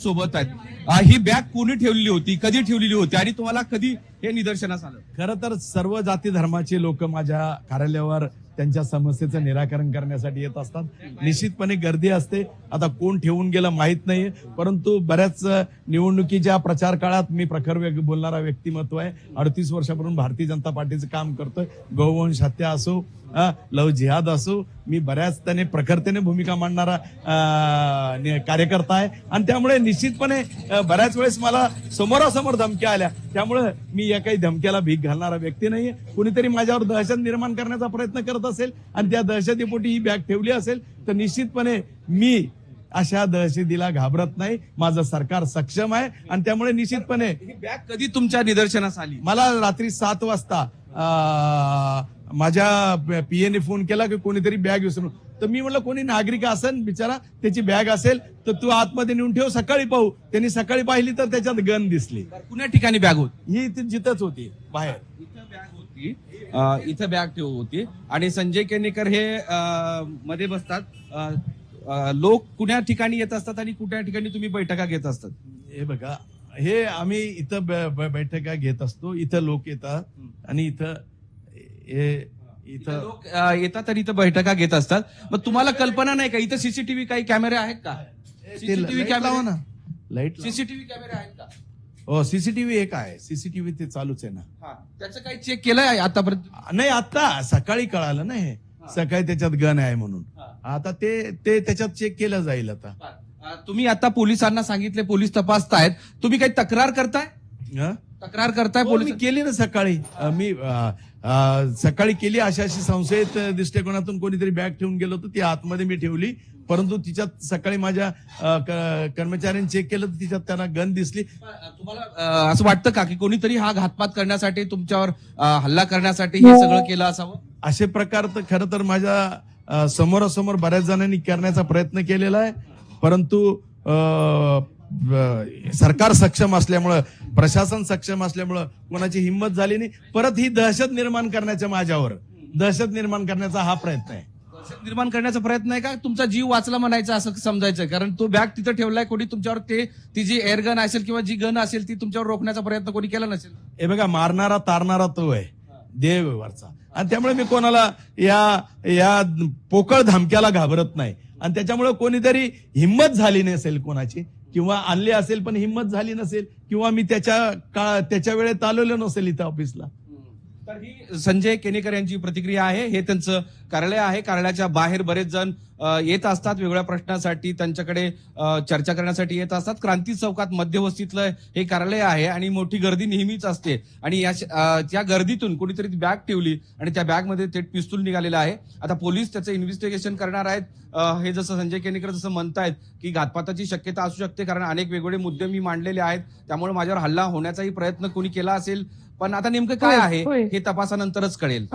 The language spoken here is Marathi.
सोबत आहेत. ही बॅग कोणी ठेवलेली होती? कधी ठेवलेली होती? आणि तुम्हाला कधी हे निदर्शनास आलं. खरं तर सर्व जाती धर्माचे लोक माझ्या कार्यालयावर त्यांच्या समस्येचं निराकरण करण्यासाठी येत असतात. निश्चितपणे गर्दी असते. आता कोण ठेवून गेलं माहीत नाही परंतु बऱ्याच निवडणुकीच्या प्रचार काळात मी प्रखर बोलणारा व्यक्तिमत्व आहे. अडतीस वर्षापासून भारतीय जनता पार्टीचं काम करतोय. गौवंश हत्या असो लव जिहाद असो मी बऱ्याच त्याने प्रखरतेने भूमिका मांडणारा कार्यकर्ता आहे. आणि त्यामुळे निश्चितपणे बऱ्याच वेळेस मला समोरासमोर धमक्या आल्या. त्यामुळे मी या काही धमक्याला भीक घालणारा व्यक्ती नाहीये. कुणीतरी माझ्यावर दहशत निर्माण करण्याचा प्रयत्न करत असेल आणि त्या दहशतीपोटी ही बॅग ठेवली असेल तर निश्चितपणे मी अशा दहशतीला घाबरत नाही. माझं सरकार सक्षम आहे आणि त्यामुळे निश्चितपणे ही बॅग कधी तुमच्या निदर्शनास आली? मला रात्री सात वाजता माझ्या पीएने फोन केला की कोणीतरी बॅग विसरून तर मी म्हटलं कोणी नागरिक असेल बिचारा त्याची बॅग असेल तर तू आतमध्ये नेऊन ठेव सकाळी पाहू. त्यांनी सकाळी पाहिली तर त्याच्यात गन दिसली. कुण्या ठिकाणी बॅग होती? ही जिथंच होती बाहेर. इथं बॅग होती इथं बॅग ठेव होती. आणि संजय केनेकर हे मध्ये बसतात. लोक कुण्या ठिकाणी येत असतात आणि कुठल्या ठिकाणी तुम्ही बैठका घेत असतात? हे बघा हे आम्ही इथं बैठका घेत असतो इथं लोक येतात आणि इथं हे इथं येतात आणि इथं बैठका घेत असतात. मग तुम्हाला कल्पना नाही. का? इथं सीसीटीव्ही काही कॅमेरे आहेत का? सीसीटीव्ही कॅमेरे ना. लाइट सीसीटीव्ही कॅमेरे आहेत का? हो सीसीटीव्ही एक आहे. सीसीटीव्ही ते चालूच आहे ना. हा. त्याचं काही चेक केलंय आतापर्यंत? नाही आता. सकाळी कळालं ना हे. सकाळी त्याच्यात गन आहे म्हणून. आता ते ते त्याच्यात चेक केलं जाईल आता. तुम्ही आता पोलिसांना सांगितले पोलीस तपासतायत. तुम्ही काही तक्रार करताय? तक्रार करताय हो, पोलीस केली ना सकाळी. मी सकाळी केली अशा अशी संशयित दृष्टिकोनातून कोणीतरी बॅग ठेवून गेलो होतं ती आतमध्ये मी ठेवली. परंतु तिच्यात सकाळी माझ्या कर्मचाऱ्यांनी चेक केलं तर तिच्यात त्यांना गन दिसली. तुम्हाला असं वाटतं का की कोणीतरी हा घातपात करण्यासाठी तुमच्यावर हल्ला करण्यासाठी हे सगळं केलं असावं? असे प्रकार तर खरं तर माझ्या समोरासमोर बऱ्याच जणांनी करण्याचा प्रयत्न केलेला आहे. परंतु सरकार सक्षम असल्यामुळं प्रशासन सक्षम असल्यामुळं कोणाची हिंमत झाली नाही. परत ही दहशत निर्माण करण्याच्या माझ्यावर. दहशत निर्माण करण्याचा हा प्रयत्न आहे. दहशत निर्माण करण्याचा प्रयत्न आहे का? तुमचा जीव वाचला म्हणायचा असं समजायचं कारण तो बॅग तिथं ठेवलाय कोणी तुमच्यावर ते ती जी एअर गन असेल किंवा जी गन असेल ती तुमच्यावर रोखण्याचा प्रयत्न कोणी केला नसेल? हे बघा मारणारा तारणारा तो आहे. देववरचा आणि त्यामुळे मी कोणाला या या पोकळ धमक्याला घाबरत नाही. आणि त्याच्यामुळे कोणीतरी हिंमत झाली नसेल कोणाची किंवा आणले असेल पण हिंमत झाली नसेल किंवा मी त्याच्या काळ त्याच्या वेळेत आलेलो नसेल इथं ऑफिसला तर ही संजय केनेकर यांची प्रतिक्रिया आहे हे त्यांचं कार्यालय आहे. कार्यालयाच्या बाहेर बरेच जण येत असतात वेगळ्या प्रश्नासाठी त्यांच्याकडे चर्चा करण्यासाठी येत असतात. क्रांती चौकात मध्यवस्तीतलं हे कार्यालय आहे आणि मोठी गर्दी नेहमीच असते. आणि या त्या गर्दीतून कोणीतरी बॅग ठेवली आणि त्या बॅगमध्ये थेट पिस्तूल निघालेलं आहे. आता पोलीस त्याचं इन्व्हेस्टिगेशन करणार आहेत. हे जसं संजय केनेकर जसं म्हणतायत की घातपाताची शक्यता असू शकते कारण अनेक वेगवेगळे मुद्दे मी मांडलेले आहेत. त्यामुळे माझ्यावर हल्ला होण्याचाही प्रयत्न कोणी केला असेल? पण आता नेमकं काय आहे. हे तपासानंतरच कळेल.